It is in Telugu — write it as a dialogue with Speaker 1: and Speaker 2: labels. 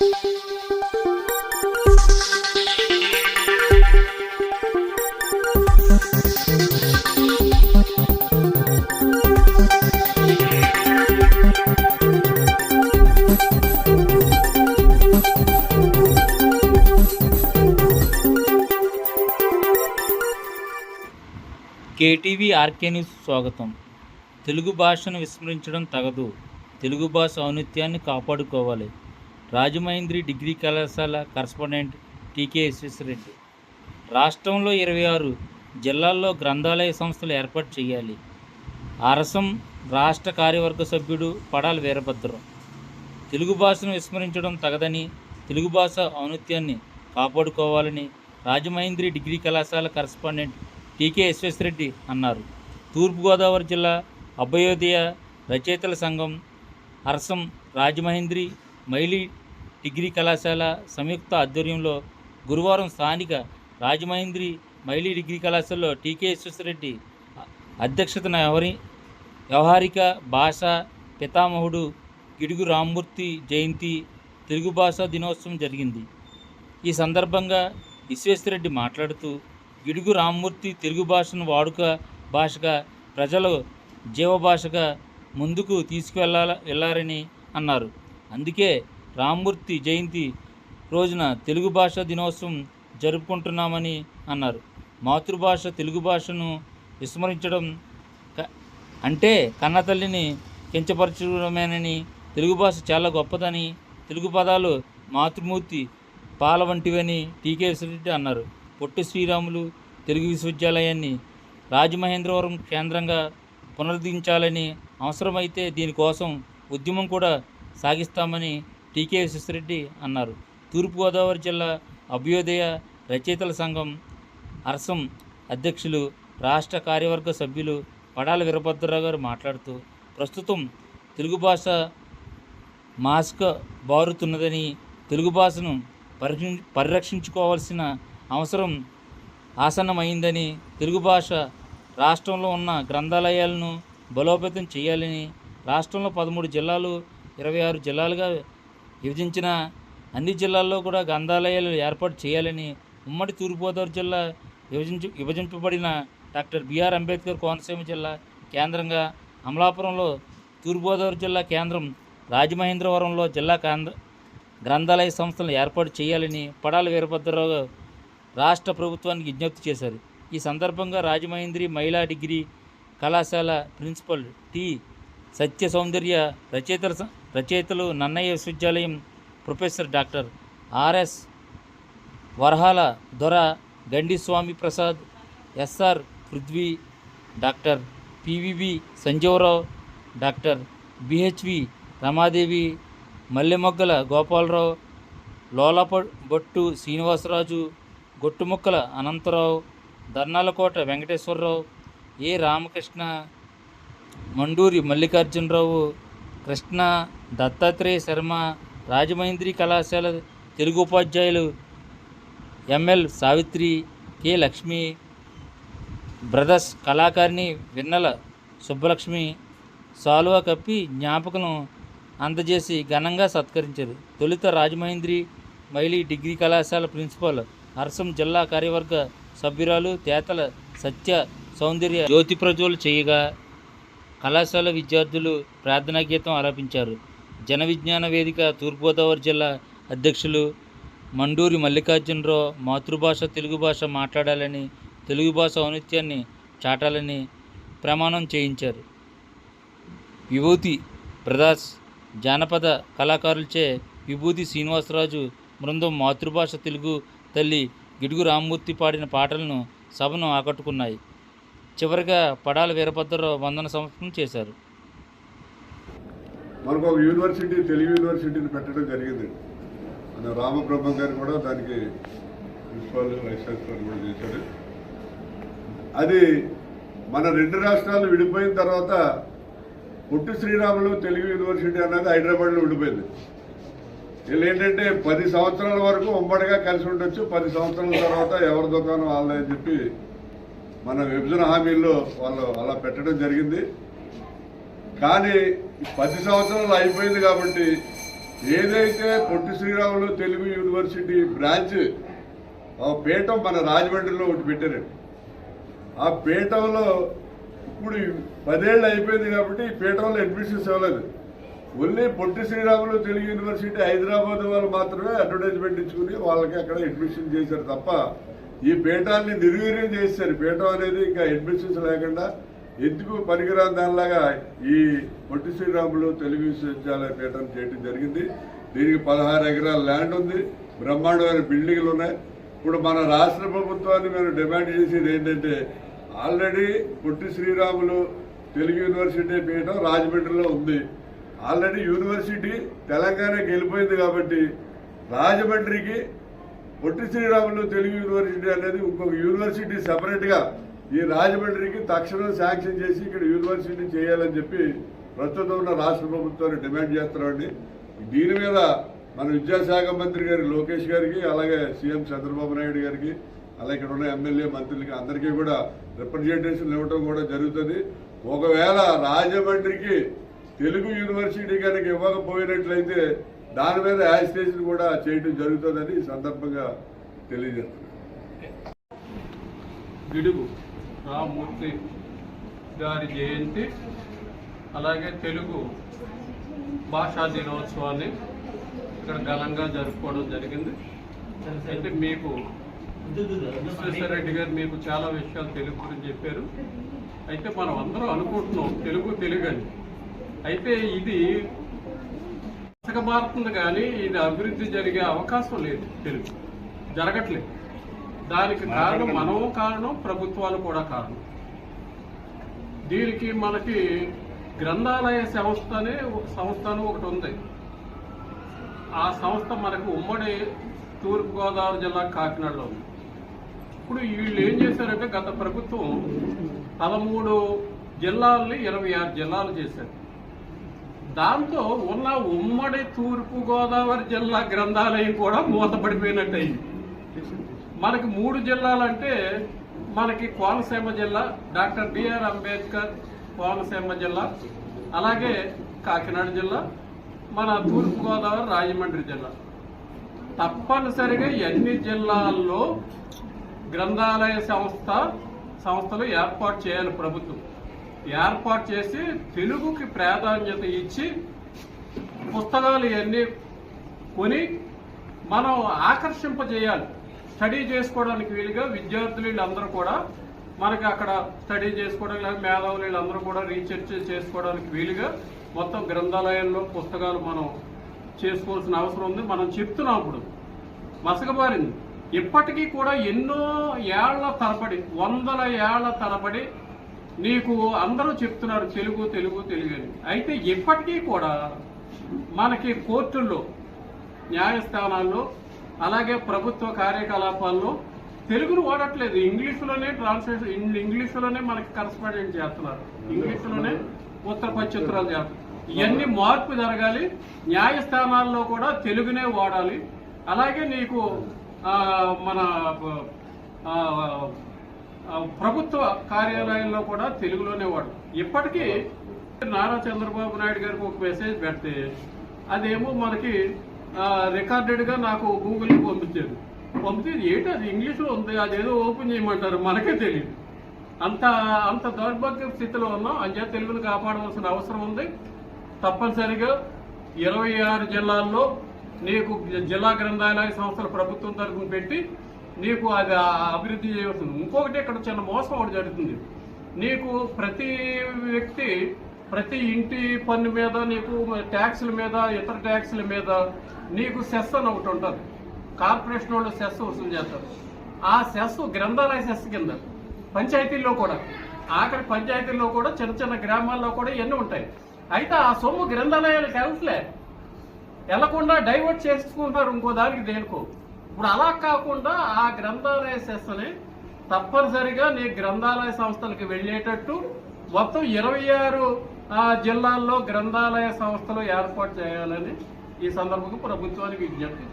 Speaker 1: కేటీవీ ఆర్కే న్యూస్ స్వాగతం. తెలుగు భాషను విస్మరించడం తగదు. తెలుగు భాష ఔన్నత్యాన్ని కాపాడుకోవాలి. రాజమహేంద్రి డిగ్రీ కళాశాల కరస్పాండెంట్ టీకే విశ్వేశ్వరరెడ్డి. రాష్ట్రంలో ఇరవై ఆరు జిల్లాల్లో గ్రంథాలయ సంస్థలు ఏర్పాటు చేయాలి. అరసం రాష్ట్ర కార్యవర్గ సభ్యుడు పడాల వీరభద్రం. తెలుగు భాషను విస్మరించడం తగదని తెలుగు భాష ఔన్నత్యాన్ని కాపాడుకోవాలని రాజమహేంద్రి డిగ్రీ కళాశాల కరస్పాండెంట్ టీకే విశ్వేశ్వరరెడ్డి అన్నారు. తూర్పుగోదావరి జిల్లా అభయోదయ రచయితల సంఘం అరసం రాజమహేంద్రి మైలి డిగ్రీ కళాశాల సంయుక్త ఆధ్వర్యంలో గురువారం స్థానిక రాజమహేంద్రి మైలీ డిగ్రీ కళాశాలలో టీకే విశ్వేశ్వరరెడ్డి అధ్యక్షతన వ్యవహరి వ్యవహారిక భాష పితామహుడు గిడుగు రామ్మూర్తి జయంతి తెలుగు భాషా దినోత్సవం జరిగింది. ఈ సందర్భంగా విశ్వేశ్వరరెడ్డి మాట్లాడుతూ గిడుగు రామ్మూర్తి తెలుగు భాషను వాడుక భాషగా ప్రజలు జీవభాషగా ముందుకు తీసుకువెళ్ళాల వెళ్ళారని అన్నారు. అందుకే రామ్మూర్తి జయంతి రోజున తెలుగు భాష దినోత్సవం జరుపుకుంటున్నామని అన్నారు. మాతృభాష తెలుగు భాషను విస్మరించడం అంటే కన్నతల్లిని కించపరచడమేనని తెలుగు భాష చాలా గొప్పదని తెలుగు పదాలు మాతృమూర్తి పాల వంటివని టీకే విశ్వరెడ్డి అన్నారు. పొట్టి శ్రీరాములు తెలుగు విశ్వవిద్యాలయాన్ని రాజమహేంద్రవరం కేంద్రంగా పునరుద్ధరించాలని అవసరమైతే దీనికోసం ఉద్యమం కూడా సాగిస్తామని టీకే విశ్వరెడ్డి అన్నారు. తూర్పుగోదావరి జిల్లా అభ్యుదయ రచయితల సంఘం అరసం అధ్యక్షులు రాష్ట్ర కార్యవర్గ సభ్యులు పడాల వీరభద్రరావు గారు మాట్లాడుతూ ప్రస్తుతం తెలుగు భాష మాస్క్ బారుతున్నదని తెలుగు భాషను పరిరక్షి పరిరక్షించుకోవాల్సిన అవసరం ఆసన్నమైందని తెలుగు భాష రాష్ట్రంలో ఉన్న గ్రంథాలయాలను బలోపేతం చేయాలని రాష్ట్రంలో పదమూడు జిల్లాలు ఇరవై ఆరు జిల్లాలుగా విభజించిన అన్ని జిల్లాల్లో కూడా గ్రంథాలయాలు ఏర్పాటు చేయాలని ఉమ్మడి తూర్పుగోదావరి జిల్లా విభజించ విభజింపబడిన doctor B R Ambedkar Konaseema జిల్లా కేంద్రంగా అమలాపురంలో తూర్పుగోదావరి జిల్లా కేంద్రం రాజమహేంద్రవరంలో జిల్లా కేంద్ర గ్రంథాలయ సంస్థలను ఏర్పాటు చేయాలని పడాల వీరభద్రరావు రాష్ట్ర ప్రభుత్వానికి విజ్ఞప్తి చేశారు. ఈ సందర్భంగా రాజమహేంద్రి మహిళా డిగ్రీ కళాశాల ప్రిన్సిపల్ టి సత్య సౌందర్య రచయితల రచయితలు నన్నయ్య విశ్వవిద్యాలయం professor doctor R S Varahala Dora Gandi Swami Prasad S R Prithvi doctor P V V Sanjeevarao doctor B H V Ramadevi Mallemoggala Gopalarao Lolapa Bottu Srinivasaraju Gottumukkala Anantha Rao దర్నాలకోట Venkateswararao ఏ రామకృష్ణ మండూరి మల్లికార్జునరావు కృష్ణ దత్తాత్రేయ శర్మ రాజమహేంద్రి కళాశాల తెలుగు ఉపాధ్యాయులు ML Savitri K Lakshmi brothers కళాకారిణి Vinnala Subbalakshmi సాలువా కప్పి జ్ఞాపకను అందజేసి ఘనంగా సత్కరించారు. తొలుత రాజమహేంద్రి మైలి డిగ్రీ కళాశాల ప్రిన్సిపాల్ అరసం జిల్లా కార్యవర్గ సభ్యురాలు తేతల సత్య సౌందర్య జ్యోతి ప్రజ్వలు చేయగా కళాశాల విద్యార్థులు ప్రార్థనా గీతం ఆలపించారు జన విజ్ఞాన వేదిక తూర్పుగోదావరి జిల్లా అధ్యక్షులు మండూరి మల్లికార్జునరావు మాతృభాష తెలుగు భాష మాట్లాడాలని తెలుగు భాష ఔనిత్యాన్ని చాటాలని ప్రమాణం చేయించారు. విభూతి ప్రదాస్ జానపద కళాకారులచే విభూతి శ్రీనివాసరాజు బృందం మాతృభాష తెలుగు తల్లి గిడుగు రామ్మూర్తి పాడిన పాటలను సభను ఆకట్టుకున్నాయి. చివరిగా పడాల వీరభద్రరావు వందన సమర్పణ చేశారు.
Speaker 2: మనకు ఒక యూనివర్సిటీ తెలుగు యూనివర్సిటీని పెట్టడం జరిగింది. మన రామబ్రహ్మం గారు కూడా దానికి ప్రిన్సిపాల్ వైస్ ఛాన్సలర్ కూడా చేశారు. అది మన రెండు రాష్ట్రాలు విడిపోయిన తర్వాత పొట్టి శ్రీరాములు తెలుగు యూనివర్సిటీ అన్నది హైదరాబాద్లో విడిపోయింది వీళ్ళు ఏంటంటే పది సంవత్సరాల వరకు ఉమ్మడిగా కలిసి ఉండొచ్చు పది సంవత్సరాల తర్వాత ఎవరి దుకాణం వాళ్ళని అని చెప్పి మన విభజన హామీల్లో వాళ్ళు అలా పెట్టడం జరిగింది. కానీ పది సంవత్సరాలు అయిపోయింది కాబట్టి ఏదైతే పొట్టి శ్రీరాములు తెలుగు యూనివర్సిటీ బ్రాంచ్ ఆ పీఠం మన రాజమండ్రిలో ఒకటి పెట్టారండి. ఆ పీఠంలో ఇప్పుడు పదేళ్ళు అయిపోయింది కాబట్టి ఈ పీఠంలో అడ్మిషన్స్ ఇవ్వలేదు. ఓన్లీ పొట్టి శ్రీరాములు తెలుగు యూనివర్సిటీ హైదరాబాద్ వాళ్ళు మాత్రమే అడ్వర్టైజ్మెంట్ ఇచ్చుకుని వాళ్ళకి అక్కడ అడ్మిషన్ చేశారు తప్ప ఈ పీఠాన్ని నిర్వీర్యం చేశారు. పీఠం అనేది ఇంకా అడ్మిషన్స్ లేకుండా ఎందుకు పనికిరాని దానిలాగా ఈ పొట్టి శ్రీరాములు తెలుగు విశ్వవిద్యాలయ పీఠం చేయడం జరిగింది. దీనికి పదహారు ఎకరాల ల్యాండ్ ఉంది. బ్రహ్మాండమైన బిల్డింగ్లు ఉన్నాయి. ఇప్పుడు మన రాష్ట్ర ప్రభుత్వాన్ని మేము డిమాండ్ చేసేది ఏంటంటే ఆల్రెడీ పొట్టి శ్రీరాములు తెలుగు యూనివర్సిటీ పీఠం రాజమండ్రిలో ఉంది. ఆల్రెడీ యూనివర్సిటీ తెలంగాణకి వెళ్ళిపోయింది కాబట్టి రాజమండ్రికి పొట్టి శ్రీరాములు తెలుగు యూనివర్సిటీ అనేది ఇంకొక యూనివర్సిటీ సెపరేట్గా ఈ రాజమండ్రికి తక్షణం శాంక్షన్ చేసి ఇక్కడ యూనివర్సిటీ చేయాలని చెప్పి ప్రస్తుతం ఉన్న రాష్ట్ర ప్రభుత్వాన్ని డిమాండ్ చేస్తున్నామండి. దీని మీద మన విద్యాశాఖ మంత్రి గారి లోకేష్ గారికి అలాగే సీఎం చంద్రబాబు నాయుడు గారికి అలాగే ఇక్కడ ఉన్న ఎమ్మెల్యే మంత్రులకి అందరికీ కూడా రిప్రజెంటేషన్ ఇవ్వడం కూడా జరుగుతుంది. ఒకవేళ రాజమండ్రికి తెలుగు యూనివర్సిటీ కనుక ఇవ్వకపోయినట్లయితే దాని మీద యాజిటేషన్ కూడా చేయడం జరుగుతుందని సందర్భంగా తెలియజేస్తున్నాను.
Speaker 3: గిడుగు రామ్మూర్తి గారి జయంతి అలాగే తెలుగు భాషా దినోత్సవాన్ని ఇక్కడ ఘనంగా జరుపుకోవడం జరిగింది. అయితే మీకు విశ్వేశ్వరరెడ్డి గారు మీకు చాలా విషయాలు తెలుగు గురించి చెప్పారు. అయితే మనం అందరం అనుకుంటున్నాం తెలుగు తెలుగు అని అయితే ఇది భారతుంది కానీ ఇది అభివృద్ధి జరిగే అవకాశం లేదు తెలుగు. జరగట్లేదు. దానికి కారణం మనము కారణం ప్రభుత్వాలు కూడా కారణం. దీనికి మనకి గ్రంథాలయ సంస్థ అనే ఒక సంస్థ అని ఒకటి ఉంది. ఆ సంస్థ మనకు ఉమ్మడి తూర్పుగోదావరి జిల్లా కాకినాడలో ఉంది. ఇప్పుడు వీళ్ళు ఏం చేశారంటే గత ప్రభుత్వం పదమూడు జిల్లాలని ఇరవై ఆరు జిల్లాలు చేశారు. దాంతో ఉన్న ఉమ్మడి తూర్పు గోదావరి జిల్లా గ్రంథాలయం కూడా మూతపడిపోయినట్టు అయింది మనకి మూడు జిల్లాలంటే మనకి కోనసీమ జిల్లా డాక్టర్ బిఆర్ అంబేద్కర్ కోనసీమ జిల్లా అలాగే కాకినాడ జిల్లా మన తూర్పుగోదావరి రాజమండ్రి జిల్లా. తప్పనిసరిగా ఎన్ని జిల్లాల్లో గ్రంథాలయ సంస్థ సంస్థలు ఏర్పాటు చేయాలి ప్రభుత్వం. ఏర్పాటు చేసి తెలుగుకి ప్రాధాన్యత ఇచ్చి పుస్తకాలు ఇవన్నీ కొని మనం ఆకర్షింపజేయాలి. స్టడీ చేసుకోవడానికి వీలుగా విద్యార్థులు వీళ్ళందరూ కూడా మనకి అక్కడ స్టడీ చేసుకోవడానికి లేదా మేధావులు వీళ్ళందరూ కూడా రీసెర్చ్ చేసుకోవడానికి వీలుగా మొత్తం గ్రంథాలయంలో పుస్తకాలు మనం చేసుకోవాల్సిన అవసరం ఉంది. మనం చెప్తున్నాం ఇప్పుడు. మసకబారింది ఇప్పటికీ కూడా ఎన్నో ఏళ్ళ తరబడి వందల ఏళ్ళ తరబడి నీకు అందరూ చెప్తున్నారు తెలుగు తెలుగు తెలుగు అని. అయితే ఇప్పటికీ కూడా మనకి కోర్టుల్లో న్యాయస్థానాల్లో అలాగే ప్రభుత్వ కార్యకలాపాల్లో తెలుగును వాడట్లేదు. ఇంగ్లీషులోనే ట్రాన్స్లేషన్ ఇంగ్లీషులోనే మనకి కరస్పాండెంట్ చేస్తున్నారు. ఇంగ్లీషులోనే ఉత్తర పచ్చిత్రాలు చేస్తున్నారు. ఇవన్నీ మార్పు జరగాలి. న్యాయస్థానాల్లో కూడా తెలుగునే వాడాలి. అలాగే నీకు మన ప్రభుత్వ కార్యాలయంలో కూడా తెలుగులోనే వాడు. ఇప్పటికీ నారా చంద్రబాబు నాయుడు గారికి ఒక మెసేజ్ పెడితే అదేమో మనకి రికార్డెడ్గా నాకు గూగుల్ పంపించారు. పంపితే ఏంటి అది ఇంగ్లీష్లో ఉంది అదేదో ఓపెన్ చేయమంటారు మనకే తెలియదు అంత అంత దౌర్భాగ్య స్థితిలో ఉన్నాం అంచే తెలుగును కాపాడవలసిన అవసరం ఉంది. తప్పనిసరిగా ఇరవై ఆరు జిల్లాల్లో నీకు జిల్లా గ్రంథాలయ సంస్థల ప్రభుత్వం తరఫున పెట్టి నీకు అది అభివృద్ధి చేయవలసింది. ఇంకొకటి ఇక్కడ చిన్న మోసం ఒకటి జరుగుతుంది. నీకు ప్రతి వ్యక్తి ప్రతి ఇంటి పన్ను మీద నీకు ట్యాక్సుల మీద ఇతర ట్యాక్సుల మీద నీకు సెస్ అని ఒకటి ఉంటుంది. కార్పొరేషన్ వాళ్ళు సెస్ వసూలు చేస్తారు. ఆ సెస్ గ్రంథాలయ సెస్ కింద పంచాయతీల్లో కూడా. ఆఖరి పంచాయతీల్లో కూడా చిన్న చిన్న గ్రామాల్లో కూడా ఇవన్నీ ఉంటాయి. అయితే ఆ సొమ్ము గ్రంథాలయాలకు వెళ్తలే. వెళ్ళకుండా డైవర్ట్ చేసుకుంటారు ఇంకో దానికి దేనికో. ఇప్పుడు అలా కాకుండా ఆ గ్రంథాలయ సెస్ని తప్పనిసరిగా నీ గ్రంథాలయ సంస్థలకు వెళ్ళేటట్టు మొత్తం ఇరవై ఆరు జిల్లాల్లో గ్రంథాలయ సంస్థలు ఏర్పాటు చేయాలని ఈ సందర్భంగా ప్రభుత్వానికి విజ్ఞప్తి